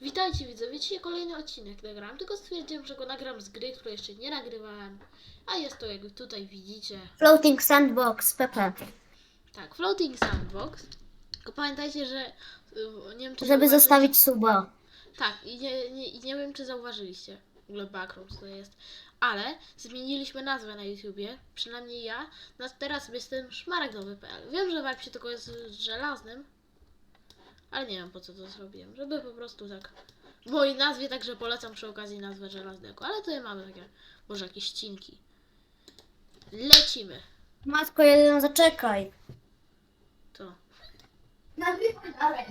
Witajcie widzowie, dzisiaj kolejny odcinek nagram, tylko stwierdziłem, że go nagram z gry, której jeszcze nie nagrywałem, a jest to jak tutaj widzicie, Floating Sandbox, PP. tak, Floating Sandbox, tylko pamiętajcie, że, y, nie wiem czy Żeby zostawić suba. tak, i nie, nie, i nie wiem czy zauważyliście, w ogóle Backrooms to jest, ale zmieniliśmy nazwę na YouTubie, przynajmniej ja, na, teraz jestem szmaragdowy.pl, wiem, że wam się tylko jest z żelaznym, ale nie wiem po co to zrobiłem, żeby po prostu tak w mojej nazwie, także polecam przy okazji nazwę żelaznego, ale tutaj mamy takie, może jakieś ścinki. Lecimy. Matko, jeden zaczekaj. To. Nagrywaj dalej.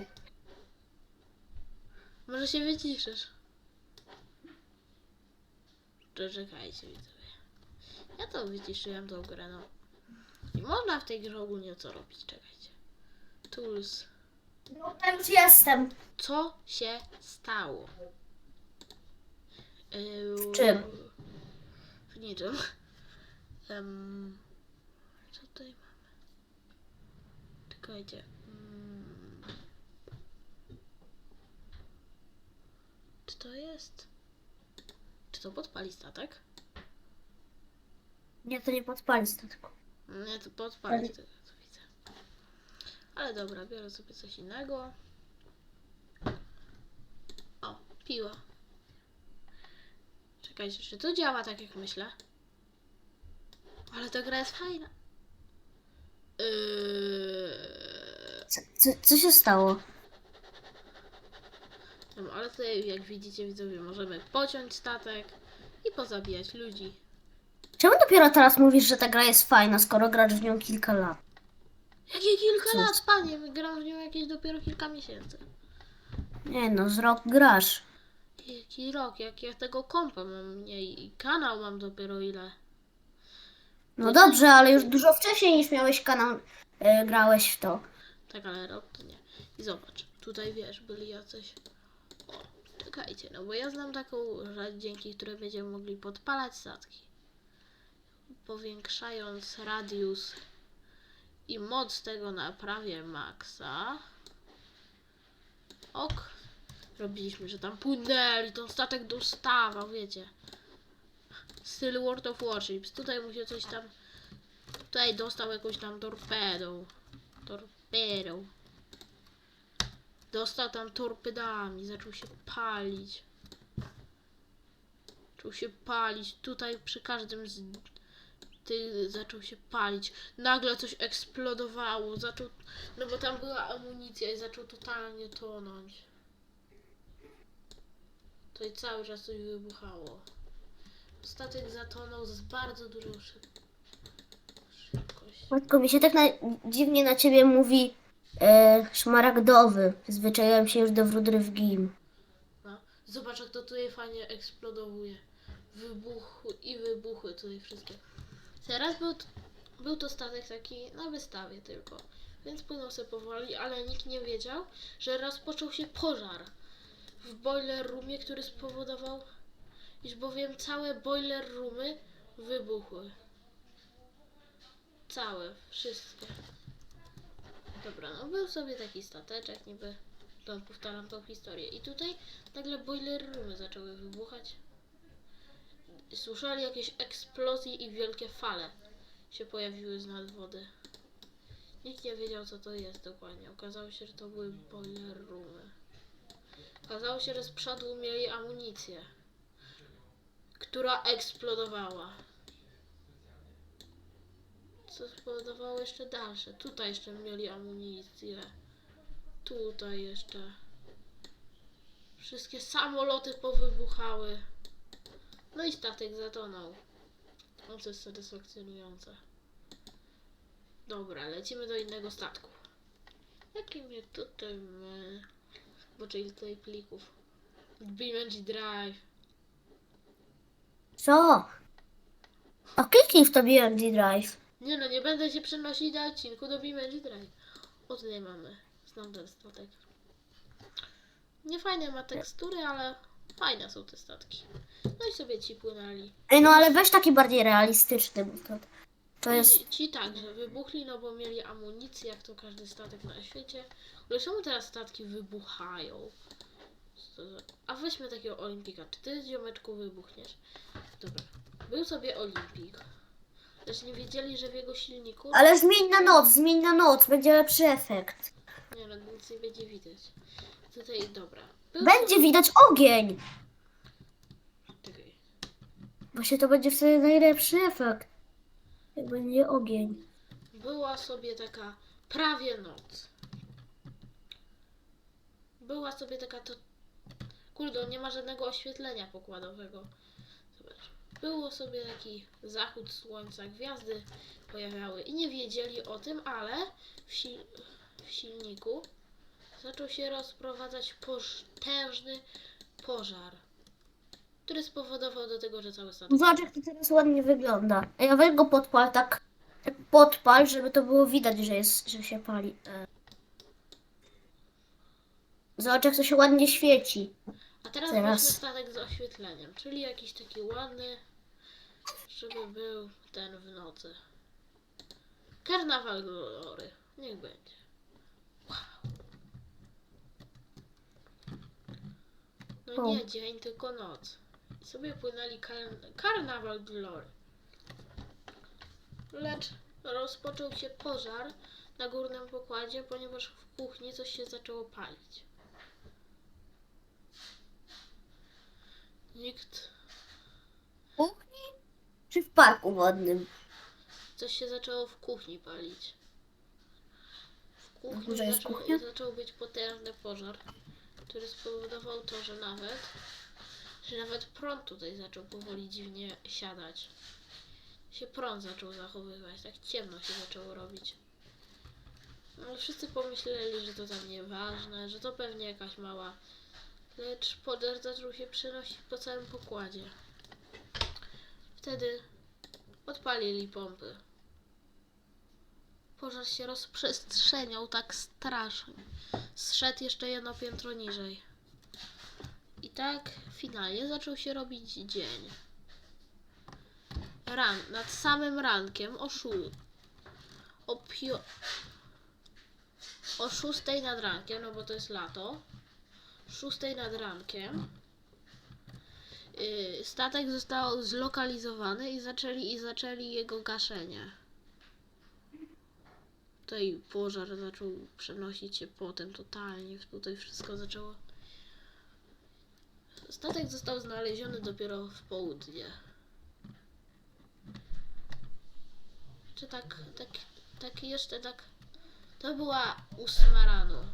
Może się wyciszysz. Czekajcie widzowie. Ja to wyciszyłem tą grę, no. I można w tej grze ogólnie co robić, czekajcie. Tools. No, już jestem. Co się stało? Yy, czym? W niczym. Em, co tutaj mamy? Czekajcie. Mm. Czy to jest? Czy to podpali statek? Nie, to nie podpali statku. Nie, to podpali widzę. Ale dobra, biorę sobie coś innego. O, piła. Czekajcie, czy to działa tak jak myślę? Ale ta gra jest fajna. Yy... Co, co, co się stało? No, ale tutaj, jak widzicie, widzowie, możemy pociąć statek i pozabijać ludzi. Czemu dopiero teraz mówisz, że ta gra jest fajna, skoro grasz w nią kilka lat? Jakie kilka Co? lat, panie? Gram w nią jakieś dopiero kilka miesięcy. Nie no, z rok grasz. Jaki rok, jak ja tego kompa mam mniej i kanał mam dopiero ile. No dobrze, ale już dużo wcześniej niż miałeś kanał, e, grałeś w to. Tak, ale rok to nie. I zobacz, tutaj wiesz, byli jacyś... O, czekajcie, no bo ja znam taką rzecz, dzięki której będziemy mogli podpalać statki. Powiększając radius i moc tego na prawie maksa. Ok. Robiliśmy, że tam płynęli, ten statek dostawał, wiecie. Styl World of Warships. Tutaj mu się coś tam... Tutaj dostał jakąś tam torpedą. Torpedą. Dostał tam torpedami, zaczął się palić. Zaczął się palić. Tutaj przy każdym z tych zaczął się palić. Nagle coś eksplodowało. Zaczął. No bo tam była amunicja i zaczął totalnie tonąć. To i cały czas coś wybuchało. Statek zatonął z bardzo dużą szyb... szybkością. Matko, mi się tak na, dziwnie na ciebie mówi e, szmaragdowy. Zwyczaiłem się już do wródry w gim. No. Zobacz, jak to tutaj fajnie eksplodowuje. Wybuchły i wybuchły tutaj wszystkie. Teraz był, był to statek taki na wystawie tylko, więc płynął sobie powoli, ale nikt nie wiedział, że rozpoczął się pożar w boiler roomie, który spowodował, iż bowiem całe boiler roomy wybuchły. Całe, wszystkie. Dobra, no był sobie taki stateczek niby. To powtarzam tą historię. I tutaj nagle boiler roomy zaczęły wybuchać. Słyszeli jakieś eksplozje i wielkie fale się pojawiły z nad wody. Nikt nie wiedział co to jest dokładnie. Okazało się, że to były boiler roomy. Okazało się, że z przodu mieli amunicję, która eksplodowała. Co spowodowało jeszcze dalsze. Tutaj jeszcze mieli amunicję. Tutaj jeszcze. Wszystkie samoloty powybuchały. No i statek zatonął. No to jest satysfakcjonujące. Dobra, lecimy do innego statku. Jaki mnie tutaj my... Boże ile tutaj plików. BeamNG Drive. Co? O, kliknij w to BMD Drive. Nie no, nie będę się przenosić do odcinku do BeamNG Drive. O tutaj mamy. Znam ten statek. Nie fajne ma tekstury, ale fajne są te statki. No i sobie ci płynęli. Ej, no ale weź taki bardziej realistyczny, bo to, to jest... Ci także wybuchli, no bo mieli amunicję, jak to każdy statek na świecie. Ale czemu teraz statki wybuchają? Co za weźmy takiego olimpika. Czy ty, ziomeczku, wybuchniesz? Dobra. Był sobie olimpik. Lecz nie wiedzieli, że w jego silniku... Ale zmień na noc, zmień na noc, będzie lepszy efekt. Nie no, nic nie będzie widać. Tutaj, dobra. Będzie widać ogień. Czekaj. Właśnie to będzie wtedy najlepszy efekt. Jak będzie ogień. Była sobie taka prawie noc. Była sobie taka to... Kurde, nie ma żadnego oświetlenia pokładowego. Zobacz. Było sobie taki zachód słońca, gwiazdy pojawiały i nie wiedzieli o tym, ale w, sil... w silniku zaczął się rozprowadzać potężny pożar, który spowodował do tego, że cały statek... Zobacz jak to teraz ładnie wygląda. Ja weź go podpal tak, tak podpal, żeby to było widać, że jest, że się pali. E. Zobacz jak to się ładnie świeci. A teraz Teraz. weźmy statek z oświetleniem, czyli jakiś taki ładny, żeby był ten w nocy. Karnawal glory. Niech będzie. No O. nie dzień, tylko noc. I sobie płynęli kar- karnawal glory. Lecz rozpoczął się pożar na górnym pokładzie, ponieważ w kuchni coś się zaczęło palić. Nikt W kuchni czy w parku wodnym? Coś się zaczęło w kuchni palić. W kuchni górze jest zaczął, kuchnia? zaczął być potężny pożar, który spowodował to, że nawet, że nawet prąd tutaj zaczął powoli dziwnie siadać. Się prąd zaczął zachowywać, tak ciemno się zaczęło robić. No, wszyscy pomyśleli, że to tam nieważne, że to pewnie jakaś mała. Lecz pożar zaczął się przenosić po całym pokładzie. Wtedy Odpalili pompy. Pożar się rozprzestrzeniał tak strasznie. Zszedł jeszcze jedno piętro niżej. I tak finalnie zaczął się robić dzień. Ran, nad samym rankiem o. O pio... O szóstej nad rankiem, no bo to jest lato. Szóstej nad rankiem y, statek został zlokalizowany i zaczęli, i zaczęli jego gaszenie. Tutaj pożar zaczął przenosić się potem totalnie, tutaj wszystko zaczęło. Statek został znaleziony dopiero w południe. Czy tak, tak, tak jeszcze tak. To była ósma rano.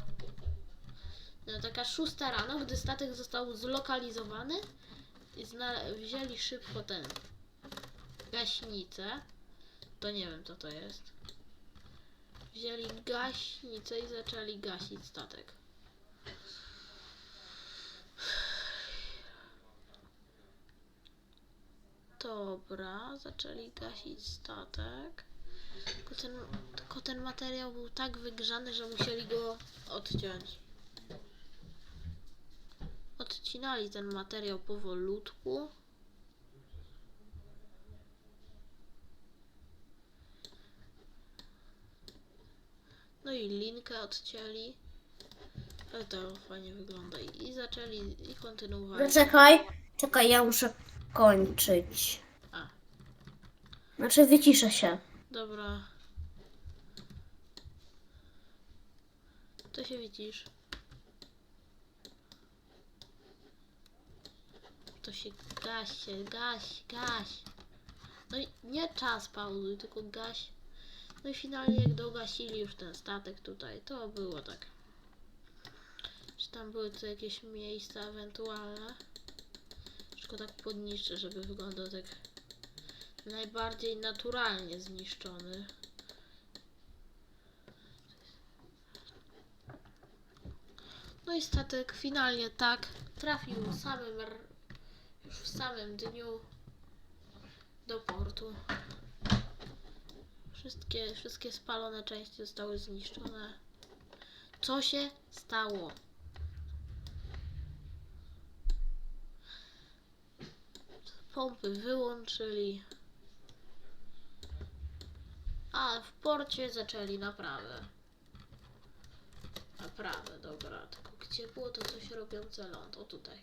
No, taka szósta rano, gdy statek został zlokalizowany i wzięli szybko ten gaśnicę. To nie wiem co to jest. Wzięli gaśnicę i zaczęli gasić statek. Dobra, zaczęli gasić statek. Tylko ten, tylko ten materiał był tak wygrzany, że musieli go odciąć. Odcinali ten materiał powolutku. No i linkę odcięli. Ale to fajnie wygląda. I, zaczęli, i kontynuowali. Zaczekaj, czekaj, ja muszę kończyć. A. Znaczy wyciszę się. Dobra. To się widzisz. To się gaś się, gaś, gaś. No i nie czas pauzuj, tylko gaś. No i finalnie jak dogasili już ten statek tutaj, to było tak. Czy tam były tu jakieś miejsca ewentualne? Tylko tak podniszczę, żeby wyglądał tak najbardziej naturalnie zniszczony. No i statek finalnie tak trafił samym już w samym dniu do portu. Wszystkie, wszystkie spalone części zostały zniszczone. Co się stało? Pompy wyłączyli. A w porcie zaczęli naprawę. Naprawę, dobra. Tylko gdzie było to coś robiące ląd? O tutaj.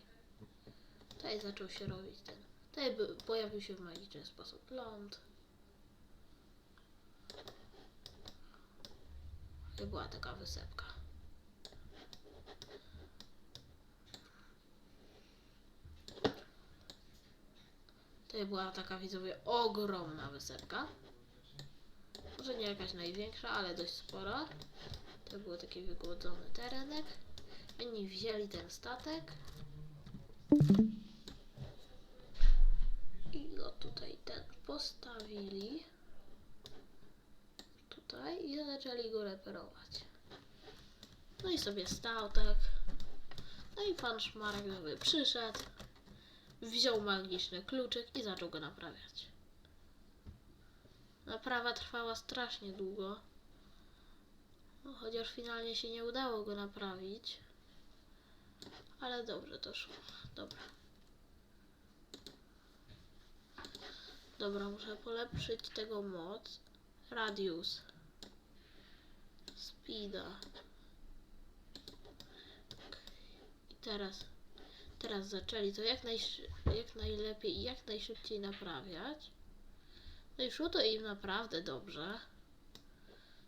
Tutaj zaczął się robić ten. Tutaj pojawił się w magiczny sposób ląd. I była taka wysepka. Tutaj była taka widzowie ogromna wysepka. Może nie jakaś największa, ale dość spora. To był taki wygłodzony terenek. Oni wzięli ten statek. I go tutaj ten postawili. Tutaj i zaczęli go reperować. No i sobie stał tak. No i pan szmaragdowy przyszedł, wziął magiczny kluczyk i zaczął go naprawiać. Naprawa trwała strasznie długo. No, chociaż finalnie się nie udało go naprawić. Ale dobrze to szło. Dobra. Dobra, muszę polepszyć tego moc. Radius. Speeda. I teraz. Teraz zaczęli to jak, jak najlepiej i jak najszybciej naprawiać. No i szło to im naprawdę dobrze.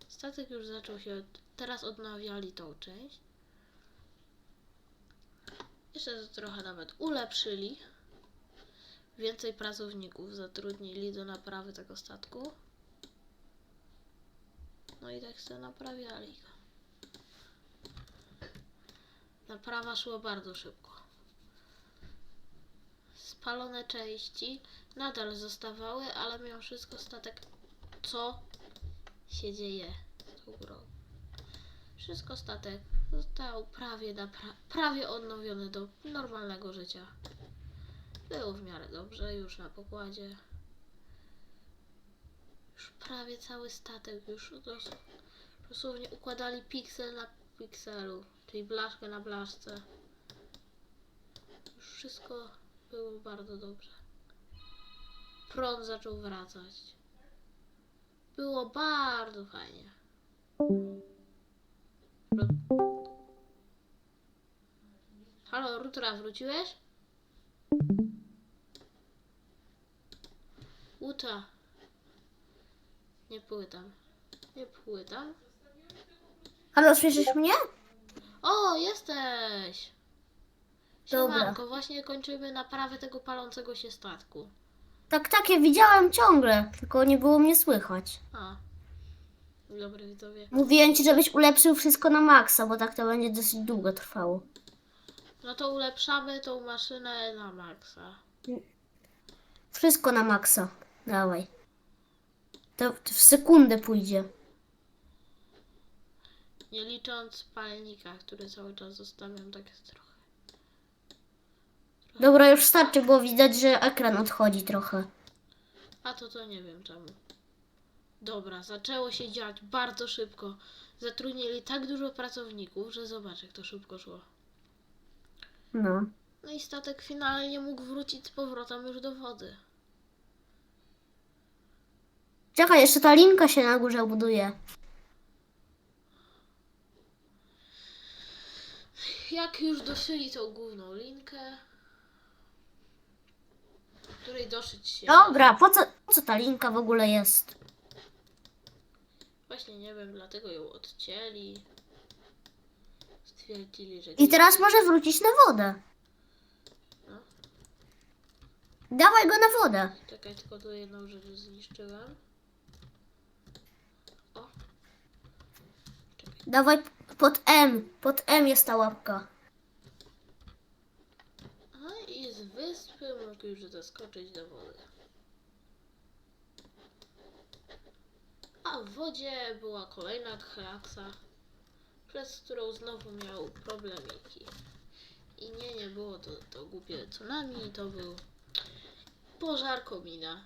Statek już zaczął się. Od... Teraz odnawiali tą część. Jeszcze to trochę nawet ulepszyli. Więcej pracowników zatrudnili do naprawy tego statku. No i tak sobie naprawiali go. Naprawa szła bardzo szybko. Spalone części nadal zostawały, ale mimo wszystko statek co się dzieje z tą grą. Wszystko statek został prawie, prawie odnowiony do normalnego życia. Było w miarę dobrze, już na pokładzie. Prawie cały statek już dos- dosłownie układali piksel na pikselu, czyli blaszkę na blaszce. Już wszystko było bardzo dobrze. Prąd zaczął wracać. Było bardzo fajnie. Halo, Rutra, wróciłeś? Uta. Nie płytam. Nie płytam. Halo, słyszysz mnie? O, jesteś! Dobra. Siemanko, właśnie kończymy naprawę tego palącego się statku. Tak, tak, ja widziałam ciągle, tylko nie było mnie słychać. A. Dobry widzowie. Mówiłem ci, żebyś ulepszył wszystko na maksa, bo tak to będzie dosyć długo trwało. No to ulepszamy tą maszynę na maksa. Wszystko na maksa. Dawaj. To w sekundę pójdzie. Nie licząc palnika, który cały czas zostawiam tak trochę. Dobra, już starczy, bo widać, że ekran odchodzi trochę. A to to nie wiem czemu. Dobra, zaczęło się dziać bardzo szybko. Zatrudnili tak dużo pracowników, że zobacz jak to szybko szło. No. No i statek finalnie mógł wrócić z powrotem już do wody. Czekaj, jeszcze ta linka się na górze buduje. Jak już doszyli tą główną linkę, której doszyć się. Dobra, po co, po co ta linka w ogóle jest? Właśnie nie wiem, dlatego ją odcięli. Stwierdzili, że. I teraz może wrócić na wodę. No. Dawaj go na wodę. Czekaj, tylko tu jedną rzecz zniszczyłem. O. Czekaj. Dawaj pod M. Pod M jest ta łapka. A i z wyspy mógł już zaskoczyć do wody. A w wodzie była kolejna kraksa, przez którą znowu miał problemiki. I nie, nie było to, to głupie tsunami, to był pożar komina.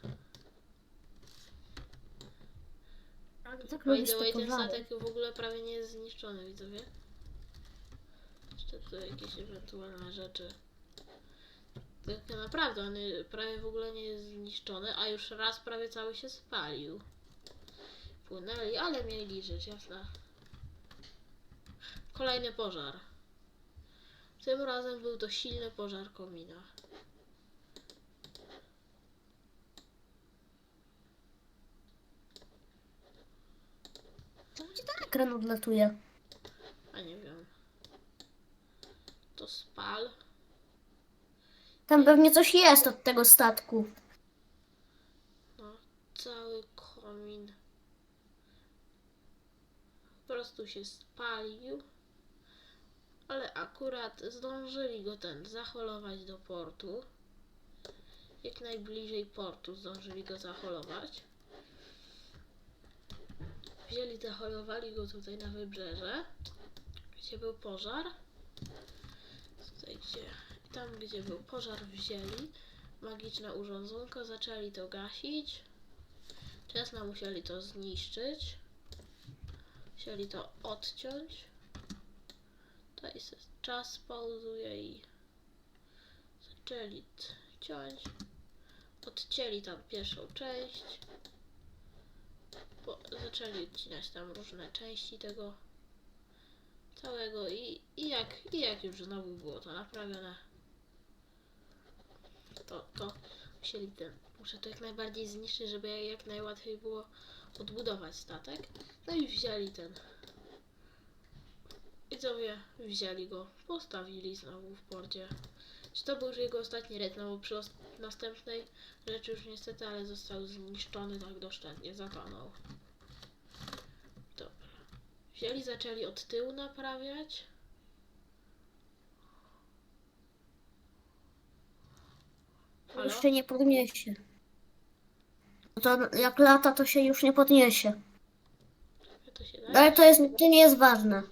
Tak By lubisz the way, ten statek w ogóle prawie nie jest zniszczony, widzowie. Jeszcze tu jakieś ewentualne rzeczy. Tak naprawdę on prawie w ogóle nie jest zniszczony, a już raz prawie cały się spalił. Płynęli, ale mieli rzecz jasna. Kolejny pożar. Tym razem był to silny pożar komina. Czemu ci ten ekran odlatuje? A nie wiem. To spal. Tam pewnie coś jest od tego statku. No, cały komin. Po prostu się spalił. Ale akurat zdążyli go ten zaholować do portu. Jak najbliżej portu zdążyli go zaholować. Wzięli, zaholowali go tutaj na wybrzeże, gdzie był pożar. Tutaj gdzie, tam gdzie był pożar wzięli magiczne urządzonko, zaczęli to gasić. Czesna musieli to zniszczyć. Musieli to odciąć. Tutaj się czas pauzuje i zaczęli ciąć. Odcięli tam pierwszą część. Po, zaczęli odcinać tam różne części tego całego i, i, jak, i jak już znowu było to naprawione, to, to musieli ten, muszę to jak najbardziej zniszczyć, żeby jak, najłatwiej było odbudować statek. No i wzięli ten. I sobie wzięli go, postawili znowu w porcie. Czy to był już jego ostatni red, no bo przy następnej rzeczy już niestety, ale został zniszczony tak doszczętnie, zatonął. Wzięli, zaczęli od tyłu naprawiać. Halo? Już się nie podniesie. No To jak lata, to się już nie podniesie. To się da? Ale to, jest, to nie jest ważne.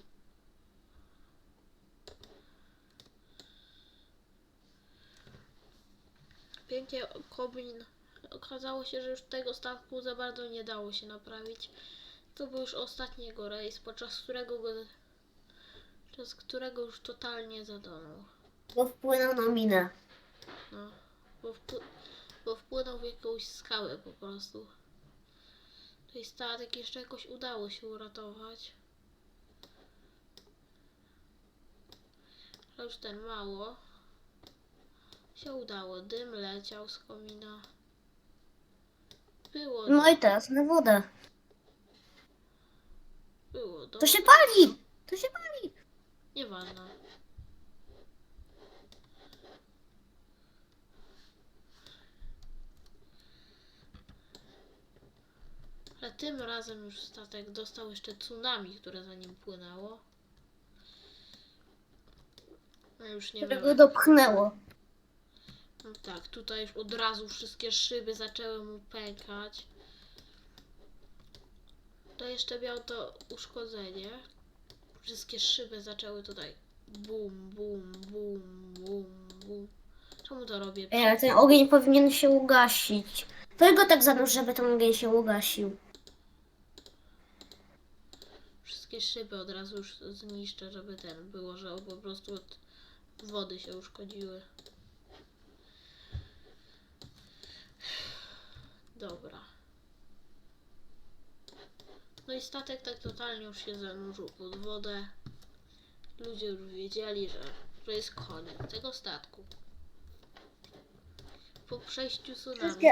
Pięknie komin. Okazało się, że już tego statku za bardzo nie dało się naprawić. To był już ostatni jego rejs, podczas którego go, podczas którego już totalnie zadonął. Bo wpłynął na minę. No, bo, bo wpłynął w jakąś skałę po prostu. Tej statek jeszcze jakoś udało się uratować. Ale już ten mało się udało. Dym leciał z komina. Było, No i teraz na wodę. Było. To się pali! To się pali! Nieważne. Ale tym razem już statek dostał jeszcze tsunami, które za nim płynęło. No już nie wiem. go dopchnęło. No tak, tutaj już od razu wszystkie szyby zaczęły mu pękać. To jeszcze miał to uszkodzenie. Wszystkie szyby zaczęły tutaj bum, bum, bum, bum, bum. Czemu to robię? Ej, ale ten ogień powinien się ugasić. Weź go tak zanurz, żeby ten ogień się ugasił. Wszystkie szyby od razu już zniszczę, żeby ten było, że po prostu od wody się uszkodziły. Dobra. I statek tak totalnie już się zanurzył pod wodę. Ludzie już wiedzieli, że to jest koniec tego statku. Po przejściu tsunami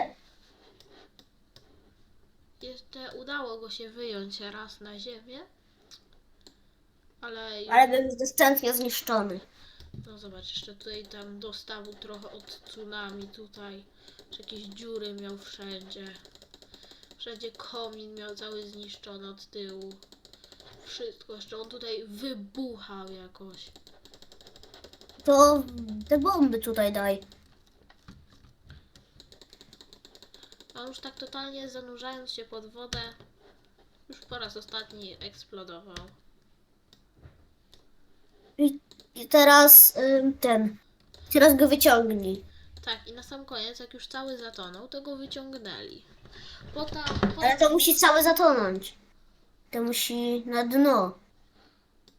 jeszcze udało go się wyjąć raz na ziemię. Ale Ale był dostatnio zniszczony. No zobacz, jeszcze tutaj tam dostawu trochę od tsunami tutaj. Że jakieś dziury miał wszędzie. Wszędzie komin miał cały zniszczony od tyłu. Wszystko, jeszcze on tutaj wybuchał jakoś. To te bomby tutaj daj. A już tak totalnie zanurzając się pod wodę, już po raz ostatni eksplodował. I, i teraz ym, ten. Teraz go wyciągnij. Tak, i na sam koniec, jak już cały zatonął, to go wyciągnęli. Potem, Ale to musi całe zatonąć. To musi na dno.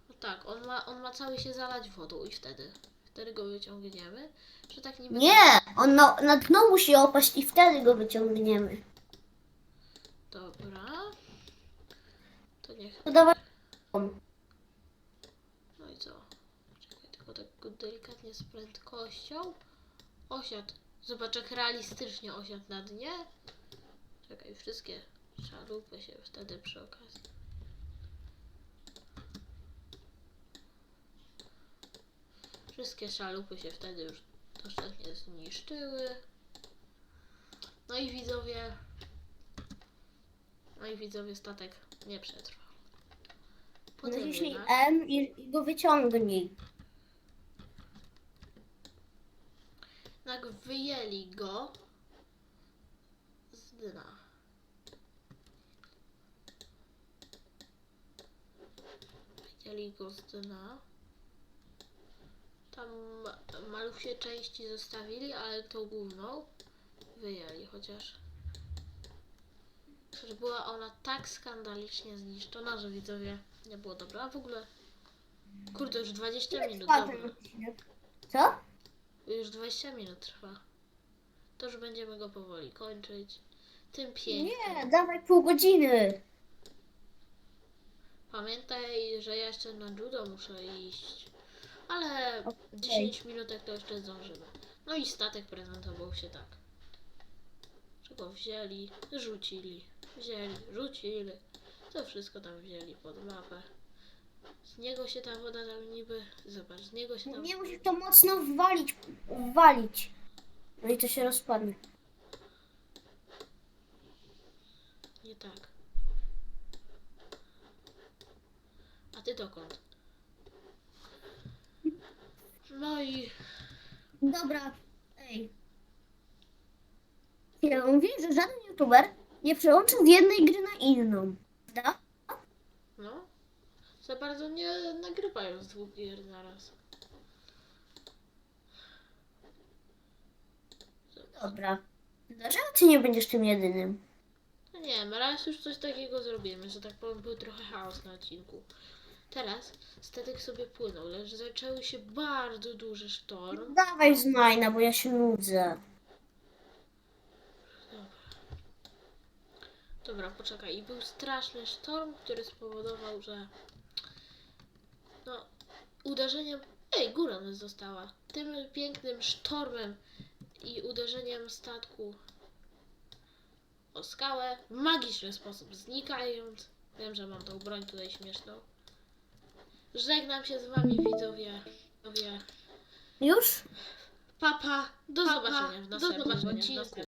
No tak, on ma, on ma cały się zalać wodą i wtedy, wtedy go wyciągniemy, że tak niby... Nie! On na, na dno musi opaść i wtedy go wyciągniemy. Dobra. To niech... To dawaj. No i co? Czekaj, tylko tak go delikatnie z prędkością. Osiadł. Zobacz jak realistycznie osiadł na dnie. Czekaj, wszystkie szalupy się wtedy przy okazji. Wszystkie szalupy się wtedy już doszczętnie zniszczyły. No i widzowie. No i widzowie statek nie przetrwał. Potem Naciśnij jednak- M i, i go wyciągnij. jednak wyjęli go z dna. Wyjęli go z dna. Tam ma- malutkie części zostawili, ale tą główną wyjęli, chociaż chociaż była ona tak skandalicznie zniszczona, że widzowie nie było dobra. A w ogóle kurde, już 20 minut. Trwa Dobra. odcinek. Co? Już 20 minut trwa. To już będziemy go powoli kończyć. Tym pięknym. Nie, dawaj pół godziny. Pamiętaj, że ja jeszcze na judo muszę iść. Ale Okej. 10 minutek to jeszcze zdążymy. No i statek prezentował się tak. Że go wzięli, rzucili, wzięli, rzucili. To wszystko tam wzięli pod mapę. Z niego się ta woda tam niby... Zobacz, z niego się tam... Nie musisz to mocno wwalić. Wwalić. No i to się rozpadnie. Nie tak. A ty dokąd? No i Dobra. Ej. Ja mówię, że żaden youtuber nie przełączył z jednej gry na inną. Prawda? no, za bardzo nie nagrywają z dwóch gier naraz. Dobra. Dlaczego ty nie będziesz tym jedynym? No nie wiem, raz już coś takiego zrobimy, że tak powiem, był trochę chaos na odcinku. Teraz statek sobie płynął, lecz zaczęły się bardzo duży sztorm. Dawaj z Majna, bo ja się nudzę. Dobra, poczekaj. I był straszny sztorm, który spowodował, że no uderzeniem. Ej, góra nas została. Tym pięknym sztormem i uderzeniem statku o skałę w magiczny sposób znikając. Wiem, że mam tą broń tutaj śmieszną. Żegnam się z wami widzowie. widzowie. Już? Papa, do zobaczenia w do następnym odcinku.